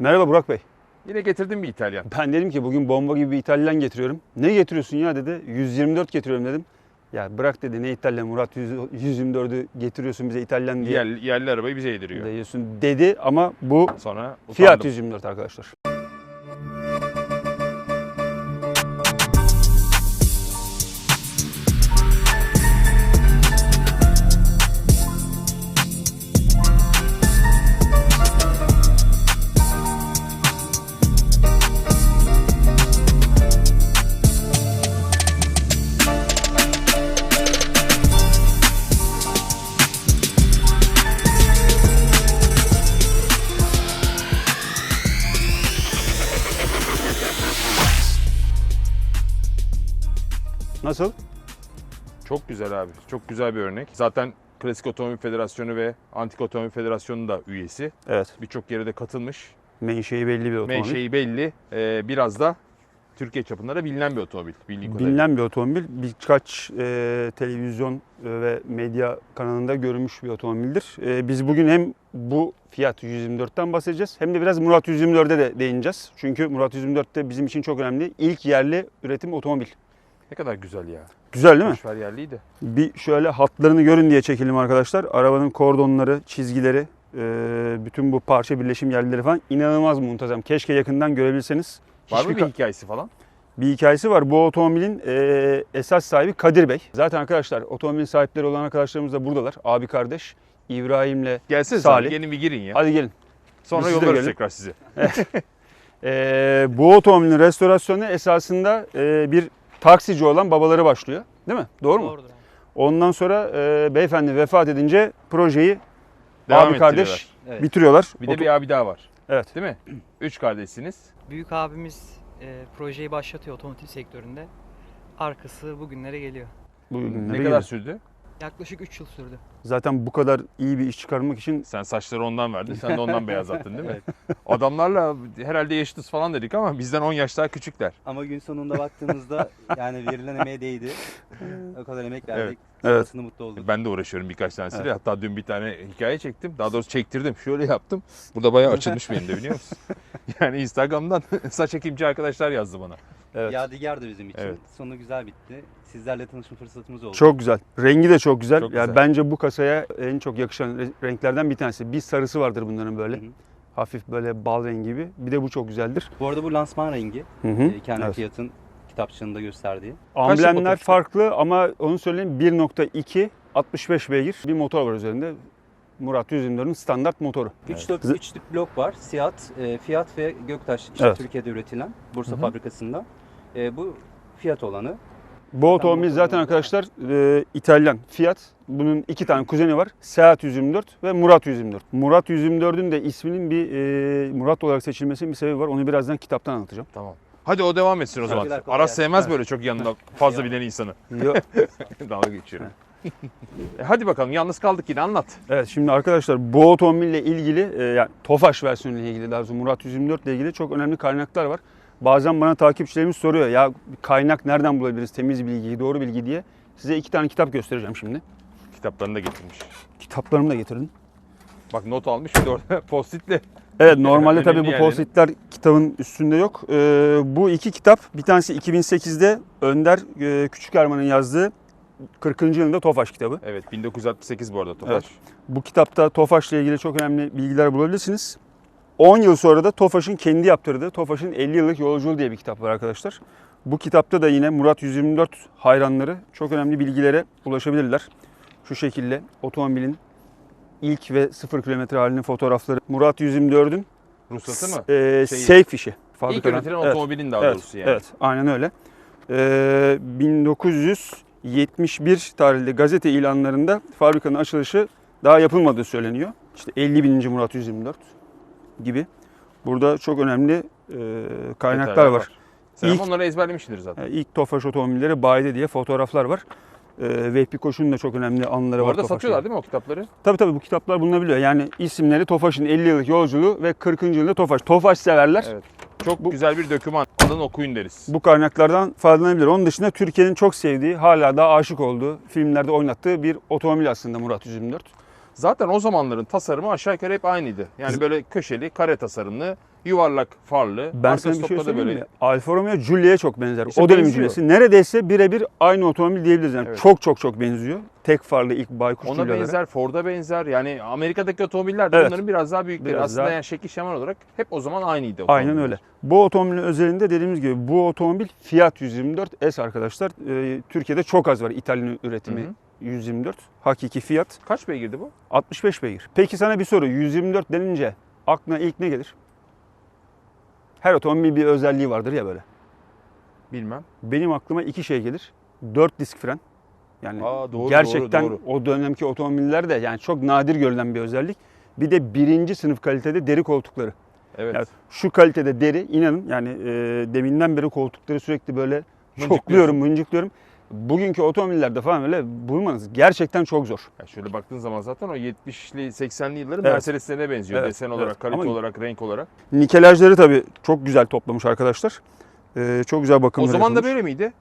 Merhaba Burak Bey. Yine getirdim bir İtalyan. Ben dedim ki bugün bomba gibi bir İtalyan getiriyorum. Ne getiriyorsun ya dedi. 124 getiriyorum dedim. Ya bırak dedi ne İtalyan Murat 100 124'ü getiriyorsun bize İtalyan diye Yerli, yerli arabayı bize yediriyor. diyorsun dedi ama bu Sonra Fiat utandım. 124 arkadaşlar. Nasıl? Çok güzel abi. Çok güzel bir örnek. Zaten Klasik Otomobil Federasyonu ve Antik Otomobil Federasyonu da üyesi. Evet. Birçok yere de katılmış. Menşei belli bir otomobil. Menşei belli. Ee, biraz da Türkiye çapında da bilinen bir otomobil. Bilinen bir otomobil. Birkaç e, televizyon ve medya kanalında görünmüş bir otomobildir. E, biz bugün hem bu Fiat 124'ten bahsedeceğiz hem de biraz Murat 124'e de değineceğiz. Çünkü Murat 124 de bizim için çok önemli. İlk yerli üretim otomobil. Ne kadar güzel ya. Güzel değil mi? Boşver yerliydi. Bir şöyle hatlarını görün diye çekelim arkadaşlar. Arabanın kordonları, çizgileri, bütün bu parça birleşim yerleri falan inanılmaz muntazam. Keşke yakından görebilseniz. Var mı bir ka- hikayesi falan? bir hikayesi var. Bu otomobilin e, esas sahibi Kadir Bey. Zaten arkadaşlar otomobilin sahipleri olan arkadaşlarımız da buradalar. Abi kardeş İbrahim'le. Gelsene Salih. Salih. Gelin bir girin ya. Hadi gelin. Sonra biz yollarız tekrar sizi. E, bu otomobilin restorasyonu esasında e, bir taksici olan babaları başlıyor. Değil mi? Doğru mu? Doğrudur. Ondan sonra e, beyefendi vefat edince projeyi Devam abi kardeş. Evet. bitiriyorlar. Bir de Oto- bir abi daha var. Evet. Değil mi? Üç kardeşsiniz. Büyük abimiz e, projeyi başlatıyor otomotiv sektöründe. Arkası bugünlere geliyor. Bugünlere Ne geliyor. kadar sürdü? Yaklaşık 3 yıl sürdü. Zaten bu kadar iyi bir iş çıkarmak için Sen saçları ondan verdin. Sen de ondan beyazlattın değil mi? Adamlarla herhalde yaşıtız falan dedik ama bizden 10 yaş daha küçükler. Ama gün sonunda baktığımızda yani verilen emeğe değdi. O kadar emek verdik. Evet. Sonrasında mutlu olduk. Ben de uğraşıyorum birkaç tanesiyle. Evet. Hatta dün bir tane hikaye çektim. Daha doğrusu çektirdim. Şöyle yaptım. Burada bayağı açılmış benim de biliyor musun? yani Instagram'dan saç ekimci arkadaşlar yazdı bana. Evet. Yadigardı bizim için. Evet. Sonu güzel bitti. Sizlerle tanışma fırsatımız oldu. Çok güzel. Rengi de çok güzel. Çok yani güzel. bence bu kasaya en çok yakışan re- renklerden bir tanesi. Bir sarısı vardır bunların böyle. Hı hı. Hafif böyle bal rengi gibi. Bir de bu çok güzeldir. Bu arada bu lansman rengi. Hı hı. e, Kendi Evet. fiyatın kitapçığında gösterdiği. Amblemler farklı ama onu söyleyeyim 1.2 65 beygir bir motor var üzerinde. Murat 124'ün standart motoru. 3 Evet. üçlük blok var. Siyat, e, Fiat ve Göktaş işte Evet. Türkiye'de üretilen Bursa Hı hı. fabrikasında. E, bu Fiat olanı. Bu otomobil zaten arkadaşlar e, İtalyan Fiat. Bunun iki tane kuzeni var. Seat 124 ve Murat 124. Murat 124'ün de isminin bir e, Murat olarak seçilmesinin bir sebebi var. Onu birazdan kitaptan anlatacağım. Tamam. Hadi o devam etsin o zaman. Gelsin. sevmez böyle çok yanında fazla bilen insanı. Yo- Dalga geçiyorum. E, Hadi bakalım yalnız kaldık yine anlat. Evet şimdi arkadaşlar bu otomobille ilgili e, yani Tofaş versiyonu ile ilgili daha doğrusu Murat 124 ile ilgili çok önemli kaynaklar var. Bazen bana takipçilerimiz soruyor ya kaynak nereden bulabiliriz temiz bilgiyi, doğru bilgi diye. Size iki tane kitap göstereceğim şimdi. Kitaplarını da getirmiş. Kitaplarımı da getirdim. Bak not almış bir de orada postitle. Evet normalde tabii bu postitler kitabın üstünde yok. Ee, bu iki kitap bir tanesi 2008'de Önder e, Küçük Erman'ın yazdığı 40. yılında Tofaş kitabı. Evet 1968 bu arada Tofaş. Evet. Bu kitapta Tofaş'la ilgili çok önemli bilgiler bulabilirsiniz. 10 yıl sonra da Tofaş'ın kendi yaptırdığı Tofaş'ın 50 yıllık yolculuğu diye bir kitap var arkadaşlar. Bu kitapta da yine Murat 124 hayranları çok önemli bilgilere ulaşabilirler. Şu şekilde otomobilin ilk ve sıfır kilometre halinin fotoğrafları. Murat 124'ün Ruhsatı mı? e, Şeyi- safe. İlk fabrikadan. üretilen Evet, otomobilin daha evet, doğrusu yani. Evet, aynen öyle. Ee, 1971 tarihli gazete ilanlarında fabrikanın açılışı daha yapılmadığı söyleniyor. İşte 50 bininci Murat 124 gibi. Burada çok önemli e, kaynaklar Detaylar var. Sen İlk- onları ezberlemişsindir zaten. Yani ilk Tofaş otomobilleri bayide diye fotoğraflar var. Ee, Vehbi Koç'un da çok önemli anıları Bu var Tofaş'la. satıyorlar değil mi o kitapları? Tabii tabii bu kitaplar bulunabiliyor. Yani isimleri Tofaş'ın 50 yıllık yolculuğu ve 40. yılında Tofaş. Tofaş severler. Evet. Çok Bu- güzel bir doküman. Alın okuyun deriz. bu kaynaklardan faydalanabilir. Onun dışında Türkiye'nin çok sevdiği, hala da aşık olduğu, filmlerde oynattığı bir otomobil aslında Murat 124. Zaten o zamanların tasarımı aşağı yukarı hep aynıydı. Yani böyle köşeli, kare tasarımlı, yuvarlak farlı. Ben sana bir şey söyleyeyim böyle mi? Alfa Romeo Giulia'ya çok benzer. İşte o dönemin. Giulia'sı. Neredeyse birebir aynı otomobil diyebiliriz. Yani Evet. çok çok çok benziyor. Tek farlı ilk Baykuş Ona Giulia'lara. benzer, Ford'a benzer. Yani Amerika'daki otomobiller de Evet. bunların biraz daha büyükleri. Biraz Aslında daha- yani şekil şemal olarak hep o zaman aynıydı. Aynen öyle. Bu otomobilin özelinde dediğimiz gibi bu otomobil Fiat 124 S arkadaşlar. Ee, Türkiye'de çok az var İtalyan üretimi Hı hı. 124. Hakiki Fiat. Kaç beygirdi bu? 65 beygir. Peki sana bir soru. 124 denince aklına ilk ne gelir? Her otomobil bir özelliği vardır ya böyle. Bilmem. Benim aklıma iki şey gelir. 4 disk fren. Yani Aa, doğru, gerçekten doğru, o dönemki otomobillerde yani çok nadir görülen bir özellik. Bir de birinci sınıf kalitede deri koltukları. Evet. Yani şu kalitede deri inanın yani e, deminden beri koltukları sürekli böyle çokluyorum, mıncıklıyorum. Bugünkü otomobillerde falan öyle bulmanız gerçekten çok zor. Ya şöyle baktığın zaman zaten o 70'li 80'li yılların Evet. Mercedes'lerine benziyor. Evet, Desen olarak, evet. kalite Ama- olarak, renk olarak. Nikelajları tabii çok güzel toplamış arkadaşlar. E, çok güzel O bakımları zaman da yapılmış. böyle miydi?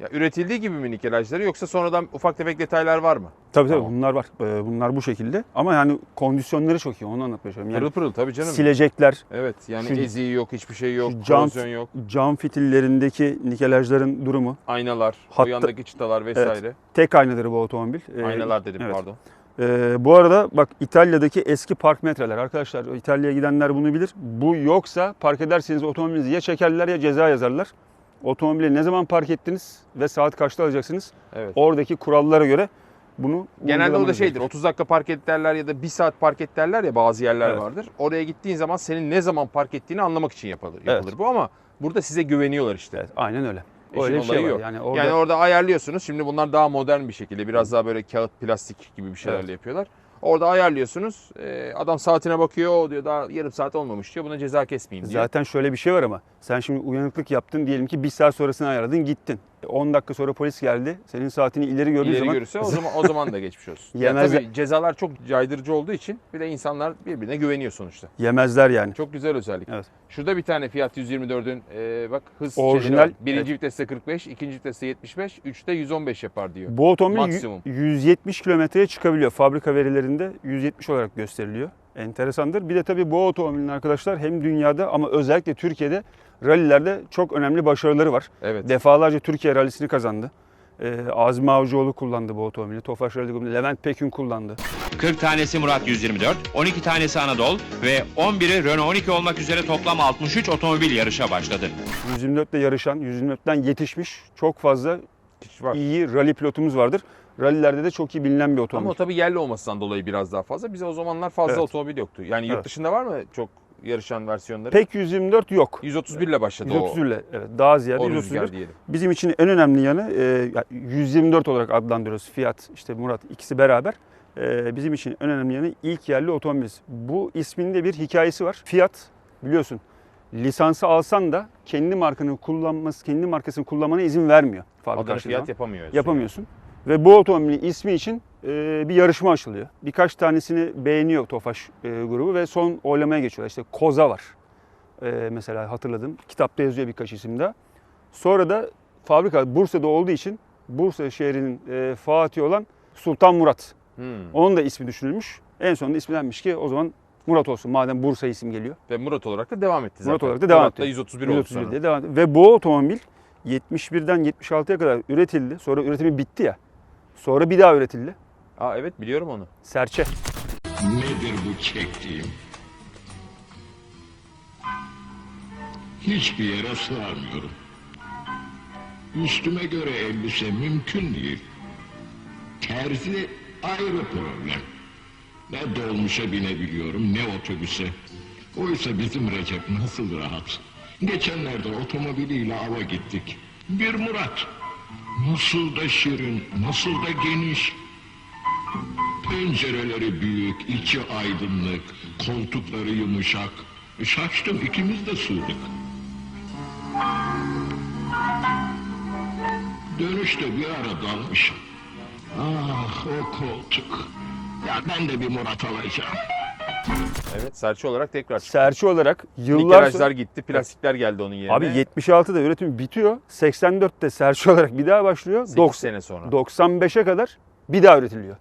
Ya üretildiği gibi mi nikelajları yoksa sonradan ufak tefek detaylar var mı? Tabii tabii Tamam. bunlar var. E, bunlar bu şekilde. Ama yani kondisyonları çok iyi onu anlatmaya çalışıyorum. Yani Pırıl pırıl tabii canım. silecekler, Evet yani Şu- eziği yok, hiçbir şey yok, şu cam- korozyon yok. cam fitillerindeki nikelajların durumu. Aynalar, o Hatta- yandaki çıtalar vesaire. Tek aynadır bu otomobil. E, Aynalar dedim evet. pardon. Ee, bu arada bak İtalya'daki eski park metreler arkadaşlar İtalya'ya gidenler bunu bilir. Bu yoksa park ederseniz otomobilinizi ya çekerler ya ceza yazarlar. Otomobili ne zaman park ettiniz ve saat kaçta alacaksınız? Evet. Oradaki kurallara göre bunu Genelde o da şeydir. gerekir. 30 dakika park et derler ya da 1 saat park et derler ya bazı yerler Evet. vardır. Oraya gittiğin zaman senin ne zaman park ettiğini anlamak için yapılır, Evet. yapılır bu ama burada size güveniyorlar işte. Evet, aynen öyle. İşin Öyle bir şey var. yok. Yani orada Yani orada ayarlıyorsunuz. Şimdi bunlar daha modern bir şekilde biraz daha böyle kağıt plastik gibi bir şeylerle Evet. yapıyorlar. Orada ayarlıyorsunuz. Ee, adam saatine bakıyor. O diyor daha yarım saat olmamış diyor. Buna ceza kesmeyeyim diye. zaten şöyle bir şey var ama sen şimdi uyanıklık yaptın diyelim ki bir saat sonrasını ayarladın gittin. 10 dakika sonra polis geldi. Senin saatini ileri gördüğü İleri zaman görürse o zaman o zaman da geçmiş olsun. ya Yemezler. tabii cezalar çok caydırıcı olduğu için bir de insanlar birbirine güveniyor sonuçta. yemezler yani. Çok güzel özellik. Evet. Şurada bir tane Fiat 124'ün e, bak hız Orijinal, şeyleri var. Birinci viteste 45, ikinci viteste 75, üçte 115 yapar diyor. Bu otomobil yü- Maksimum. 170 kilometreye çıkabiliyor. Fabrika verilerinde 170 olarak gösteriliyor. Enteresandır. Bir de tabii bu otomobilin arkadaşlar hem dünyada ama özellikle Türkiye'de rallilerde çok önemli başarıları var. Evet. Defalarca Türkiye rallisini kazandı. Ee, Azmi Avcıoğlu kullandı bu otomobili. Tofaş Rally kullandı. Levent Pekün kullandı. 40 tanesi Murat 124, 12 tanesi Anadolu ve 11'i Renault 12 olmak üzere toplam 63 otomobil yarışa başladı. 124'te yarışan, 124'ten yetişmiş çok fazla Hiç var. iyi rally pilotumuz vardır. Rallilerde de çok iyi bilinen bir otomobil. Ama o tabii yerli olmasından dolayı biraz daha fazla. Bize o zamanlar fazla Evet. otomobil yoktu. Yani yurt dışında var mı çok yarışan versiyonları? Pek 124 yok. 131 ile başladı 130 ile evet daha ziyade o, o 131. rüzgar diyelim. Bizim için en önemli yanı e, yani 124 olarak adlandırıyoruz. Fiat, işte Murat ikisi beraber. E, bizim için en önemli yanı ilk yerli otomobilimiz. Bu isminde bir hikayesi var. Fiat biliyorsun lisansı alsan da kendi markanı kullanması, kendi markasını kullanmana izin vermiyor. Fabrika Adını fiyat yapamıyor. Yapamıyorsun. Ve bu otomobilin ismi için e, bir yarışma açılıyor. Birkaç tanesini beğeniyor Tofaş e, grubu ve son oylamaya geçiyorlar. İşte Koza var. E, mesela hatırladım. Kitapta yazıyor birkaç isim daha. Sonra da fabrika Bursa'da olduğu için Bursa şehrinin Fatih olan Sultan Murat. Hmm. Onun da ismi düşünülmüş. En sonunda ismi denmiş ki o zaman Murat olsun madem Bursa isim geliyor. Ve Murat olarak da devam etti zaten. Murat olarak da devam Murat da etti. 131, oldu 131 sonra. diye devam etti. Ve bu otomobil 71'den 76'ya kadar üretildi. Sonra üretimi bitti ya. Sonra bir daha üretildi. Aa evet biliyorum onu. Serçe. Nedir bu çektiğim? Hiçbir yere sığamıyorum. Üstüme göre elbise mümkün değil. Terzi ayrı problem. Ne dolmuşa binebiliyorum ne otobüse. Oysa bizim Recep nasıl rahat. Geçenlerde otomobiliyle ava gittik. Bir Murat. Nasıl da şirin, nasıl da geniş. Pencereleri büyük, içi aydınlık, koltukları yumuşak. Şaştım ikimiz de sığdık. Dönüşte bir ara dalmışım. Ah o koltuk. Ya ben de bir Murat alacağım. Evet serçe olarak tekrar çıktı. Serçe olarak yıllar sonra... gitti, plastikler geldi onun yerine. Abi 76'da üretim bitiyor. 84'te serçe olarak bir daha başlıyor. 8 90 sene sonra. 95'e kadar bir daha üretiliyor.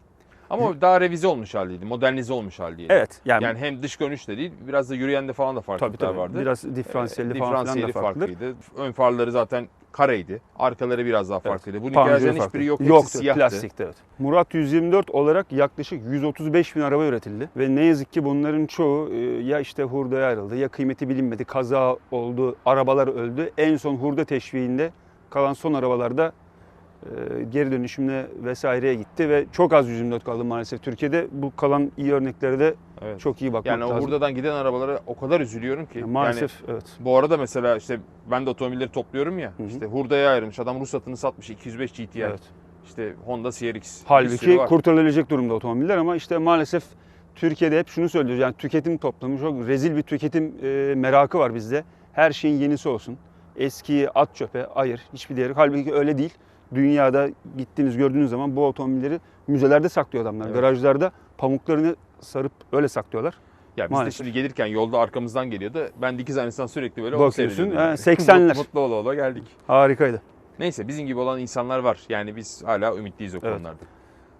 Ama o daha revize olmuş haliydi. Modernize olmuş haliydi. Evet. Yani, Yani hem dış görünüşle değil biraz da yürüyende falan da tabii farklılıklar tabii. vardı. Biraz Ee, diferansiyelli falan filan da farklıydı. Ön farları zaten kareydi. Arkaları biraz daha farklıydı. Bu Panjur hikayelerin farklı. hiçbiri yok. Siyahtı. plastikti evet. Murat 124 olarak yaklaşık 135 bin araba üretildi. Ve ne yazık ki bunların çoğu e, ya işte hurdaya ayrıldı ya kıymeti bilinmedi, kaza oldu, arabalar öldü. En son hurda teşviğinde kalan son arabalarda e, geri dönüşümle vesaireye gitti ve çok az 124 kaldı maalesef Türkiye'de. Bu kalan iyi örneklere de Evet. çok iyi bakmak Yani lazım. hurdadan giden arabalara o kadar üzülüyorum ki. Yani maalesef evet. Yani bu arada mesela işte ben de otomobilleri topluyorum ya. Hı hı. işte hurdaya ayrılmış. Adam ruhsatını satmış 205 GTI. evet. İşte Honda CRX. Halbuki kurtarılabilecek durumda otomobiller ama işte maalesef Türkiye'de hep şunu söylüyoruz. Yani tüketim toplumu çok rezil bir tüketim e, merakı var bizde. Her şeyin yenisi olsun. Eskiyi at çöpe, ayır. Hiçbir değeri. Halbuki öyle değil. Dünyada gittiğiniz gördüğünüz zaman bu otomobilleri müzelerde saklıyor adamlar. Evet. Garajlarda pamuklarını sarıp öyle saklıyorlar. Ya biz Maalesef. de şimdi gelirken yolda arkamızdan geliyordu. Ben dikiz aynasından sürekli böyle Bakıyorsun, ha, yani. 80'ler. Mutlu ola ola geldik. Harikaydı. Neyse bizim gibi olan insanlar var. Yani biz hala ümitliyiz o Evet. konularda.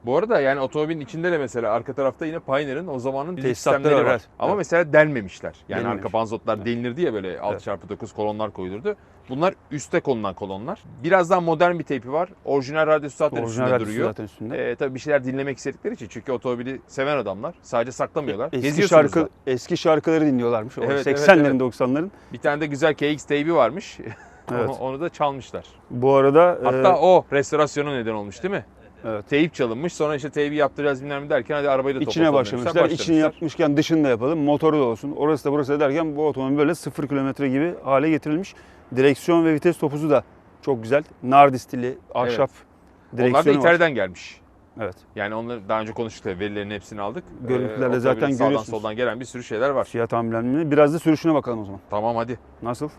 Bu arada yani otomobilin içinde de mesela arka tarafta yine Pioneer'ın o zamanın Tesisatları sistemleri var, var. evet. Ama Evet. mesela delmemişler. Yani Delmemiş. arka panzotlar delinirdi ya böyle 6x9 kolonlar koyulurdu. Bunlar üste konulan kolonlar. Biraz daha modern bir teypi var. Orijinal radyosu zaten Orijinal üstünde radyosu duruyor. zaten üstünde. Ee, tabii bir şeyler dinlemek istedikleri için. Çünkü otomobili seven adamlar. Sadece saklamıyorlar. Eski şarkı da. eski şarkıları dinliyorlarmış. O Evet, evet, 80'lerin evet. 90'ların. Bir tane de güzel KX teybi varmış. Evet. Onu da çalmışlar. Bu arada Hatta e, o restorasyona neden olmuş değil mi? Evet. Teyip çalınmış. Sonra işte teybi yaptıracağız bilmem ne derken hadi arabayı da İçine toplatalım başlamışlar. İçini yapmışken dışını da yapalım. Motoru da olsun. Orası da burası da derken bu otomobil böyle 0 kilometre gibi hale getirilmiş. Direksiyon ve vites topuzu da çok güzel. Nardi stili, ahşap Onlar da direksiyonu var. İtalya'dan gelmiş. Evet. Yani onları daha önce konuştuk tabii verilerin hepsini aldık. Görüntülerde otomobilin zaten sağdan görüyorsunuz. soldan gelen bir sürü şeyler var. Fiyat amblemini. Biraz da sürüşüne bakalım o zaman. Tamam hadi. Nasıl?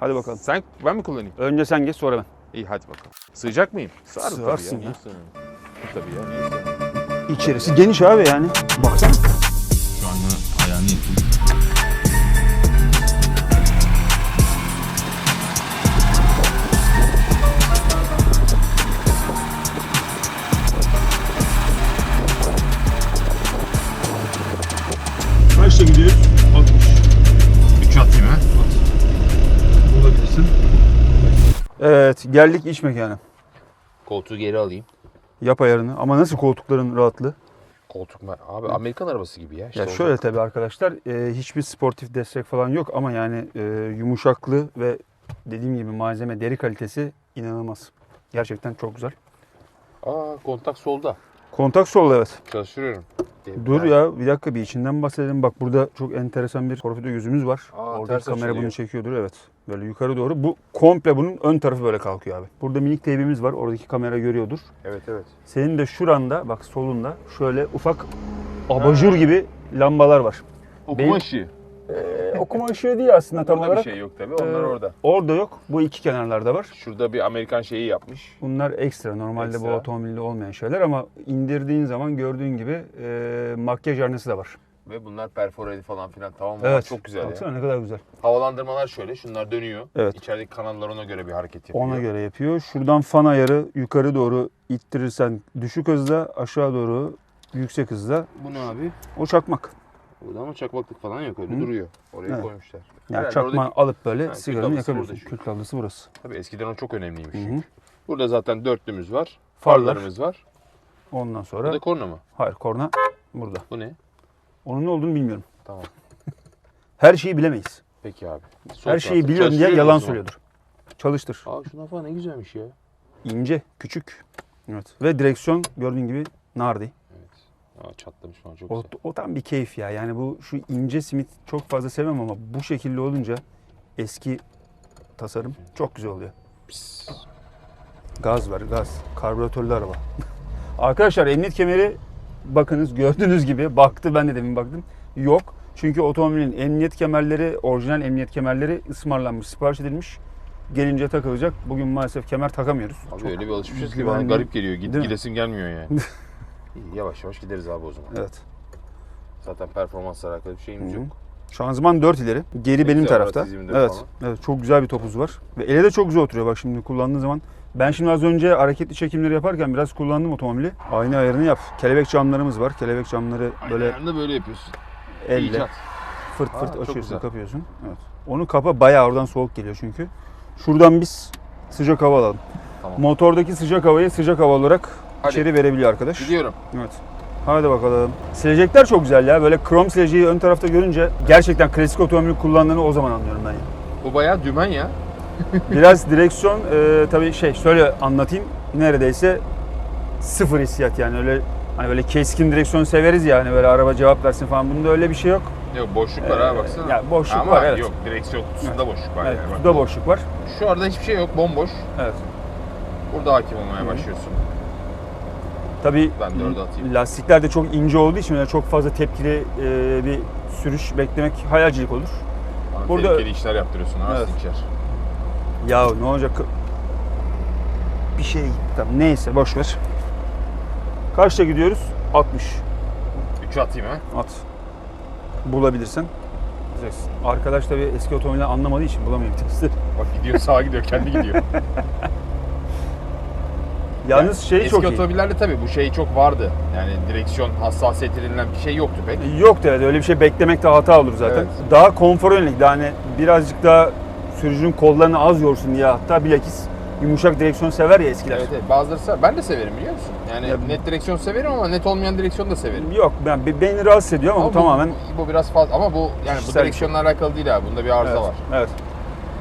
Hadi bakalım. Sen ben mi kullanayım? Önce sen geç sonra ben. İyi hadi bakalım. Sığacak mıyım? Sığarım tabii ya. Niye ya. Tabii ya. İçerisi geniş abi yani. Baksana. Şu anda ayağını yetiyor. Kaçta gidiyor? 60. 3 atayım ha. Bulabilirsin. Evet geldik iç mekana. Koltuğu geri alayım. Yap ayarını. Ama nasıl koltukların rahatlığı? Koltuk mu? Abi Amerikan arabası gibi ya. İşte Ya şöyle tabii arkadaşlar e, hiçbir sportif destek falan yok ama yani e, yumuşaklığı ve dediğim gibi malzeme deri kalitesi inanılmaz. Gerçekten çok güzel. Aa kontak solda. Kontak sol evet. Çalıştırıyorum. Dur ya bir dakika bir içinden bahsedelim. Bak burada çok enteresan bir torpido gözümüz var. Aa, ters kamera açılıyor. bunu çekiyordur evet. Böyle yukarı doğru. Bu komple bunun ön tarafı böyle kalkıyor abi. Burada minik teybimiz var. Oradaki kamera görüyordur. Evet evet. Senin de şuranda bak solunda şöyle ufak abajur gibi lambalar var. Okuma Benim- ışığı. Ee, okuma ışığı değil aslında tam Burada olarak. bir şey yok tabii. Onlar Ee, orada. Orada yok. Bu iki kenarlarda var. Şurada bir Amerikan şeyi yapmış. Bunlar ekstra. Normalde bu Ekstra. otomobilde olmayan şeyler ama indirdiğin zaman gördüğün gibi e, makyaj arnesi de var. Ve bunlar perforeli falan filan. Tamam mı? Evet. Çok güzel Baksana ya. ne kadar güzel. Havalandırmalar şöyle. Şunlar dönüyor. Evet. İçerideki kanallar ona göre bir hareket yapıyor. Ona göre yapıyor. Şuradan fan ayarı yukarı doğru ittirirsen düşük hızda, aşağı doğru yüksek hızda. Bu ne abi? O çakmak. Burada ama çakmaklık falan yok. Öyle Hı. duruyor. Oraya Evet. koymuşlar. Yani Herhalde çakmağı oradaki- alıp böyle kül sigaranı yakabiliyorsun. Kül tablası burası. Tabii eskiden o çok önemliymiş. Hı hı. Burada zaten dörtlümüz var. Farlar. Farlarımız var. Ondan sonra Burada korna mı? hayır korna burada. Bu ne? Onun ne olduğunu bilmiyorum. Tamam. Her şeyi bilemeyiz. Peki abi. Her şeyi biliyorum diye yalan söylüyordur. Çalıştır. Aa şuna falan ne güzelmiş ya. İnce, küçük. Evet. Ve direksiyon gördüğün gibi nardi. Aa çatlamış falan çok O, güzel. o tam bir keyif ya. Yani bu şu ince simit çok fazla sevmem ama bu şekilde olunca eski tasarım çok güzel oluyor. Pis. Gaz var, gaz. Karbüratörlü araba. Arkadaşlar emniyet kemeri bakınız gördüğünüz gibi baktı ben de demin baktım. Yok. Çünkü otomobilin emniyet kemerleri, orijinal emniyet kemerleri ısmarlanmış, sipariş edilmiş. Gelince takılacak. Bugün maalesef kemer takamıyoruz. Abi Çok öyle bir alışmışız ki bana garip geliyor. Gid, Değil mi? gidesim gelmiyor yani. İyi, yavaş yavaş gideriz abi o zaman. Evet. Zaten performansla alakalı bir şeyimiz Hı yok. Şanzıman 4 ileri. Geri benim güzel tarafta. var, 24 Evet. falan. Evet çok güzel bir topuz var. Ve ele de çok güzel oturuyor. Bak şimdi kullandığın zaman Ben şimdi az önce hareketli çekimleri yaparken biraz kullandım otomobili. Aynı ayarını yap. Kelebek camlarımız var. Kelebek camları böyle Ayarını böyle yapıyorsun. elle İcat. fırt Aa, fırt çok açıyorsun, güzel. kapıyorsun. Evet. Onu kapa bayağı oradan soğuk geliyor çünkü. Şuradan biz sıcak hava alalım. Tamam. Motordaki sıcak havayı sıcak hava olarak Hadi. içeri verebiliyor arkadaş. Gidiyorum. Evet. Hadi bakalım. Silecekler çok güzel ya. Böyle krom sileceği ön tarafta görünce gerçekten klasik otomobil kullandığını o zaman anlıyorum ben. ya. Bu bayağı dümen ya. Biraz direksiyon e, tabii şey şöyle anlatayım. Neredeyse sıfır hissiyat yani öyle hani böyle keskin direksiyon severiz ya hani böyle araba cevap versin falan. Bunda öyle bir şey yok. Yok boşluk var Ee, ha baksana. ya boşluk Ama var, evet. yok direksiyon kutusunda boşluk var Evet, yani. Kutuda boşluk var. Şu arada hiçbir şey yok bomboş. Evet. Burada hakim olmaya Hı. başlıyorsun. Tabii Ben lastikler de çok ince olduğu için öyle çok fazla tepkili e, bir sürüş beklemek hayalcilik olur. Bana Burada- tehlikeli işler yaptırıyorsun ha Evet. Sinker. Ya ne olacak? Bir şey gitti. Tamam, neyse boş ver. Kaçta gidiyoruz? 60. 3'ü atayım ha. At. Bulabilirsen. Diyeceksin. Arkadaş tabii eski otomobili anlamadığı için bulamıyor vitesi. Bak gidiyor sağa gidiyor kendi gidiyor. Yalnız şey Eski çok iyi. otomobillerde tabii bu şey çok vardı. Yani direksiyon hassasiyeti denilen bir şey yoktu pek. Yok evet öyle bir şey beklemekte hata olur zaten. Evet. Daha konfor yönelik. Hani birazcık daha sürücünün kollarını az yorsun diye hatta bilakis yumuşak direksiyon sever ya eskiler. Evet, evet bazıları sever. Ben de severim biliyor musun? Yani Ya- net direksiyon severim ama net olmayan direksiyon da severim. Yok ben be- beni rahatsız ediyor ama, Ama bu tamamen bu, biraz fazla ama bu yani bu direksiyonla alakalı değil abi. Bunda bir arıza evet, var. Evet.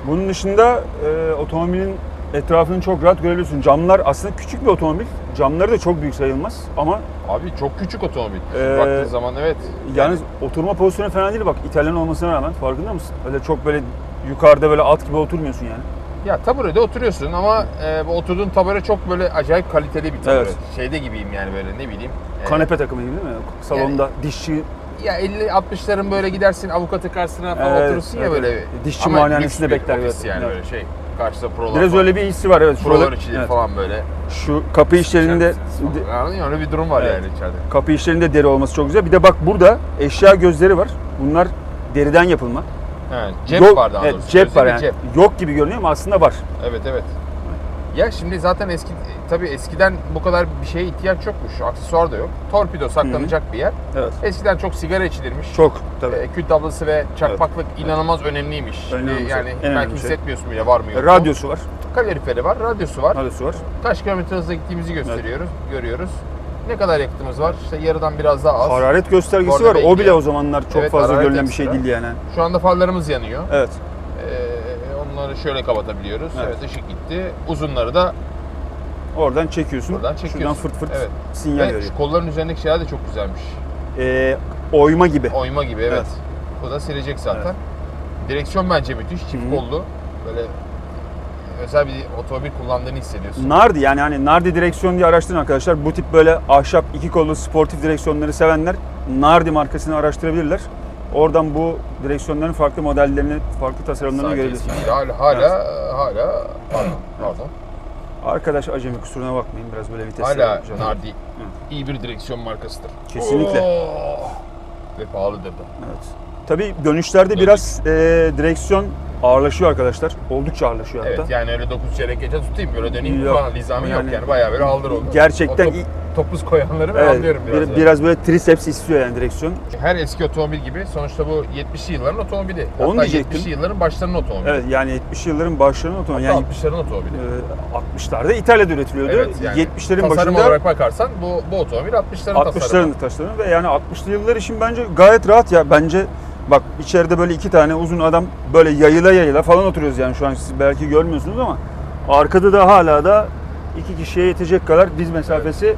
Bunun dışında e, otomobilin etrafını çok rahat görebiliyorsun. Camlar aslında küçük bir otomobil. Camları da çok büyük sayılmaz ama Abi çok küçük otomobil. Ee, Baktığın zaman evet. yalnız oturma pozisyonu fena değil bak İtalyan olmasına rağmen farkında mısın? Öyle çok böyle yukarıda böyle at gibi oturmuyorsun yani. Ya taburede oturuyorsun ama e, bu oturduğun tabure çok böyle acayip kaliteli bir tabure. Evet. Şeyde gibiyim yani böyle ne bileyim. e, Kanepe takımı gibi değil mi? Salonda dişçi Ya 50-60'ların böyle gidersin avukatı karşısına falan Evet, oturursun ya evet, böyle. Dişçi Ama muayenehanesinde lüks bir bekler, ofis evet. yani Evet. böyle şey. Karşıda prolar biraz falan. öyle bir hissi var evet. Prolar içilir evet. falan böyle. Şu kapı işlerinde Anladın mı? Öyle bir durum var Evet. yani içeride. kapı işlerinde deri olması çok güzel. Bir de bak burada eşya gözleri var. Bunlar deriden yapılma. Evet, cep Yok- var daha evet, doğrusu. Cep var yani. Cep. Yok gibi görünüyor ama aslında var. Evet evet. Ya şimdi zaten eski tabii eskiden bu kadar bir şeye ihtiyaç yokmuş. Aksesuar da yok. Torpido saklanacak bir yer. Evet. Eskiden çok sigara içilirmiş. Çok tabii. Ee, kül tablası ve çakmaklık inanılmaz önemliymiş. Şimdi Önemli yani önemli belki şey. hissetmiyorsun bile var mı yok mu. Radyosu var. Kaloriferi var, radyosu var. Radyosu var. Kaç kilometre hızla gittiğimizi gösteriyoruz, görüyoruz. Ne kadar yakıtımız var? İşte yarıdan biraz daha az. Hararet göstergesi Orada var. O bile o zamanlar çok Evet, fazla hararet görülen bir şey ekstra. değildi yani. Şu anda farlarımız yanıyor. Evet. Ee, onları şöyle kapatabiliyoruz. Evet. Evet. ışık gitti. Uzunları da Oradan çekiyorsun. buradan çekiyorsun. Şuradan fırt fırt Evet. sinyal Ve veriyor. şu kolların üzerindeki şeyler de çok güzelmiş. Ee, oyma gibi. Oyma gibi evet. Evet. Bu da silecek zaten. Direksiyon bence müthiş. Çift hı. kollu. Böyle özel bir otomobil kullandığını hissediyorsun. Nardi yani hani Nardi direksiyon diye araştırın arkadaşlar. Bu tip böyle ahşap iki kollu sportif direksiyonları sevenler Nardi markasını araştırabilirler. Oradan bu direksiyonların farklı modellerini, farklı tasarımlarını görebilirsiniz. Hala, hala, hala pardon, pardon. Arkadaş acemi kusuruna bakmayın biraz böyle vites Hala yapacağım. Nardi iyi bir direksiyon markasıdır. Kesinlikle. Oh! Ve pahalıdır da. Evet. Tabii dönüşlerde biraz e, direksiyon ağırlaşıyor arkadaşlar. Oldukça ağırlaşıyor hatta. Evet yani öyle 9 çeyrek gece tutayım böyle döneyim Yok. falan nizami yok Yani yani bayağı böyle aldır oldu. gerçekten O top- topuz koyanları ben Evet, anlıyorum biraz. bir- yani. biraz böyle triceps istiyor yani direksiyon. Her eski otomobil gibi sonuçta bu 70'li yılların otomobili. Onu Hatta diyecektim. 70'li yılların başlarının otomobili. Evet yani 70'li yılların başlarının otomobil. Hatta Yani 60'ların otomobili. e, 60'larda İtalya'da üretiliyordu. Evet yani 70'lerin tasarım başında olarak bakarsan bu, bu otomobil 60'ların, 60'ların tasarımı. taşlarını ve yani 60'lı yıllar için bence gayet rahat ya. Bence bak içeride böyle iki tane uzun adam böyle yayıla yayıla falan oturuyoruz yani şu an siz belki görmüyorsunuz ama arkada da hala da iki kişiye yetecek kadar diz mesafesi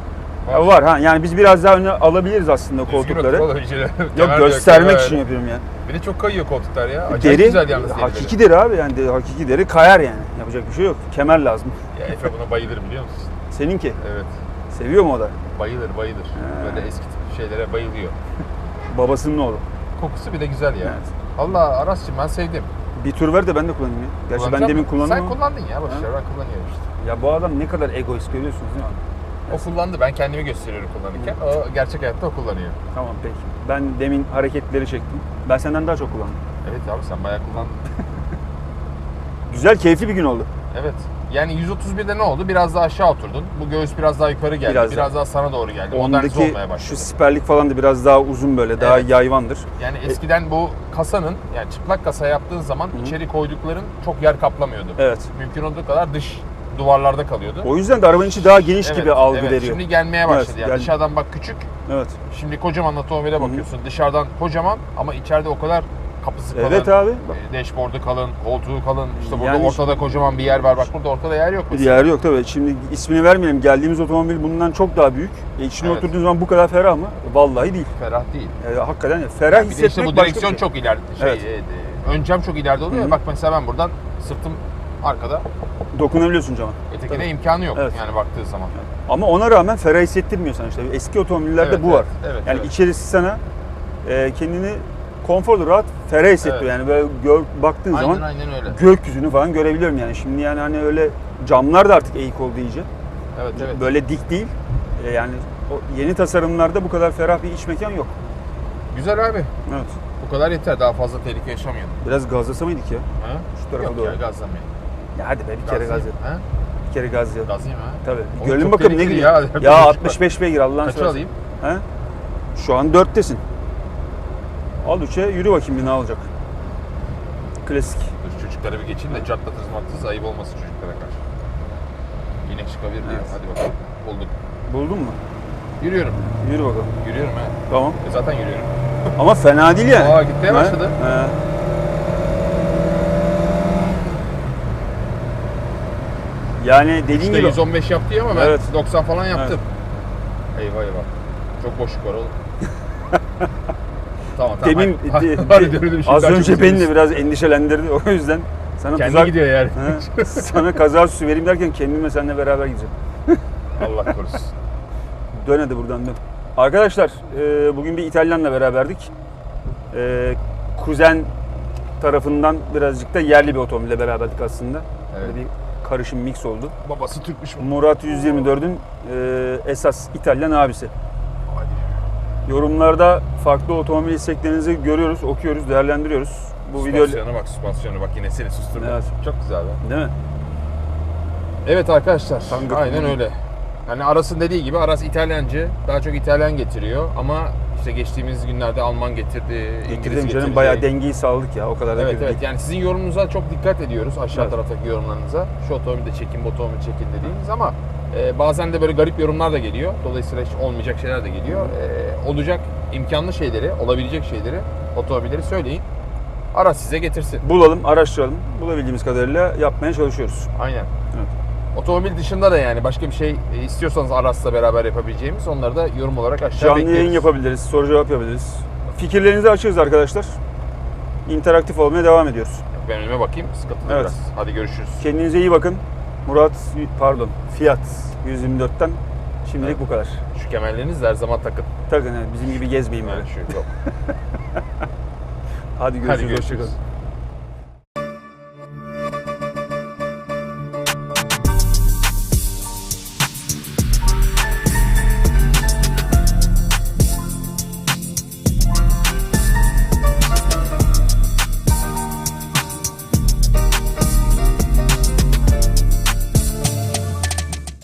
Var. var. ha. Yani biz biraz daha öne alabiliriz aslında Düzgün koltukları. otur oğlum, içine. Yok göstermek için yapıyorum yani. Bir de çok kayıyor koltuklar ya. Acayip Deri, güzel yalnız hakiki deri abi yani de- hakiki deri kayar yani. Yapacak bir şey yok. Kemer lazım. Ya Efe buna bayılır biliyor musun? Seninki. Evet. Seviyor mu o da? Bayılır bayılır. Böyle eski tip şeylere bayılıyor. Babasının oğlu. Kokusu bir de güzel ya. Evet. Allah Aras'cığım ben sevdim. Bir tur ver de ben de kullanayım ya. Gerçi ben Kullanacak demin kullandım Sen ama. kullandın ya boş Ha? ver ben kullanıyorum işte. Ya bu adam ne kadar egoist görüyorsunuz değil mi? O kullandı ben kendimi gösteriyorum kullanırken. O gerçek hayatta o kullanıyor. Tamam peki. Ben demin hareketleri çektim. Ben senden daha çok kullandım. Evet abi sen bayağı kullandın. Güzel, keyifli bir gün oldu. Evet. Yani 131'de ne oldu? Biraz daha aşağı oturdun. Bu göğüs biraz daha yukarı geldi. Biraz Biraz, daha. daha sana doğru geldi. Ondaki olmaya şu başladı. siperlik falan da biraz daha uzun böyle, daha Evet. yayvandır. Yani eskiden bu kasanın yani çıplak kasa yaptığın zaman içeri koydukların çok yer kaplamıyordu. Evet. Mümkün olduğu kadar dış duvarlarda kalıyordu. O yüzden de arabanın içi daha geniş Evet, gibi algı evet. veriyor. Şimdi gelmeye başladı. Evet, yani gel- dışarıdan bak küçük. Evet. Şimdi kocaman otomobile bakıyorsun. Dışarıdan kocaman ama içeride o kadar kapısı kalın. Evet abi. E, Dashboard'u kalın, koltuğu kalın. İşte burada Yani- ortada kocaman bir yer var. Bak burada ortada yer yok mesela. yer yok tabii. Şimdi ismini vermeyelim. Geldiğimiz otomobil bundan çok daha büyük. E içine Evet. oturduğun zaman bu kadar ferah mı? Vallahi değil. Ferah değil. E, hakikaten ferah de hissetmek işte bu direksiyon şey. çok ileride. Şey, Evet. e, ön cam çok ileride oluyor. Hı hı. Bak mesela ben buradan sırtım arkada. Dokunabiliyorsun cama. Ötekide Tabii. imkanı yok Evet. yani baktığı zaman. Ama ona rağmen ferah hissettirmiyor sana işte. Eski otomobillerde Evet, bu var. evet, evet, yani evet. içerisi sana e, kendini konforlu, rahat, ferah hissettiriyor. Evet. Yani böyle gör, baktığın Aynen zaman aynen öyle. gökyüzünü falan görebiliyorum yani. Şimdi yani hani öyle camlar da artık eğik oldu iyice. Evet evet. Böyle dik değil. E, yani o yeni tasarımlarda bu kadar ferah bir iç mekan yok. Güzel abi. Evet. Bu kadar yeter. Daha fazla tehlike yaşamayalım. Biraz gazlasa mıydık ya? Ha? Şu tarafa Yok doğru. ya gazlamayalım. Ya hadi be bir kere gaz yap. Ha? Bir kere gaz yap. Gazlayayım ha. Tabii. Oğlum Görelim çok bakalım ne gidiyor. ya. Ya, Dört 65 beygir Allah'ın Kaçı seversen. alayım? He? Şu an 4'tesin. Al 3'e yürü bakayım bir ne olacak. Klasik. Dur çocuklara bir geçeyim de çatlatırız matlatırız ayıp olmasın çocuklara karşı. İnek çıkabilir diyor. Evet. Hadi bakalım. Bulduk. Buldun mu? Yürüyorum. Yürü bakalım. Yürüyorum ha. Tamam. E zaten yürüyorum. Ama fena değil yani. Aa, gitmeye başladı. He. Yani dediğin İşte gibi 115 yaptı ya ama ben Evet. 90 falan yaptım. Eyvah eyvah. Çok boşluk var oğlum. tamam demin şimdi az önce beni de biraz endişelendirdi. O yüzden sana Kendi tuzak gidiyor yani. He? sana kaza süsü vereyim derken kendimle seninle beraber gideceğim. Allah korusun. Dön hadi buradan dön. Arkadaşlar e, bugün bir İtalyanla beraberdik. E, kuzen tarafından birazcık da yerli bir otomobille beraberdik aslında. Evet. Böyle bir karışım mix oldu. Babası Türkmüş bu. Murat 124'ün e, esas İtalyan abisi. Yorumlarda farklı otomobil isteklerinizi görüyoruz, okuyoruz, değerlendiriyoruz. Bu video Süspansiyona bak süspansiyona bak yine seni susturdu. Evet. Çok güzel be. değil mi? Evet arkadaşlar. Tanga aynen kullanıyor. öyle. Hani Aras'ın dediği gibi Aras İtalyancı. Daha çok İtalyan getiriyor ama işte geçtiğimiz günlerde Alman getirdi, İngiliz Getirdim getirdi. canım bayağı dengeyi sağladık ya o kadar da Evet kötü evet değil. yani sizin yorumunuza çok dikkat ediyoruz aşağı Evet. taraftaki yorumlarınıza. Şu otomobili çekin, bu otomobili çekin dediğiniz ama e, bazen de böyle garip yorumlar da geliyor. Dolayısıyla hiç olmayacak şeyler de geliyor. E, olacak imkanlı şeyleri, olabilecek şeyleri, otomobilleri söyleyin. Aras size getirsin. Bulalım, araştıralım. Bulabildiğimiz kadarıyla yapmaya çalışıyoruz. Aynen. Otomobil dışında da yani başka bir şey e, istiyorsanız Aras'la beraber yapabileceğimiz onları da yorum olarak aşağı Canlı bekleriz. yayın yapabiliriz, soru cevap yapabiliriz. Fikirlerinizi açığız arkadaşlar. İnteraktif olmaya devam ediyoruz. Ben önüme bakayım sıkıntılı Evet. biraz. Hadi görüşürüz. Kendinize iyi bakın. Murat, pardon, Fiat 124'ten şimdilik bu kadar. Kemerlerinizi her zaman takın. Takın yani bizim gibi gezmeyin böyle. Yani şu yok. Hadi görüşürüz. Hadi görüşürüz. hoşça kalın.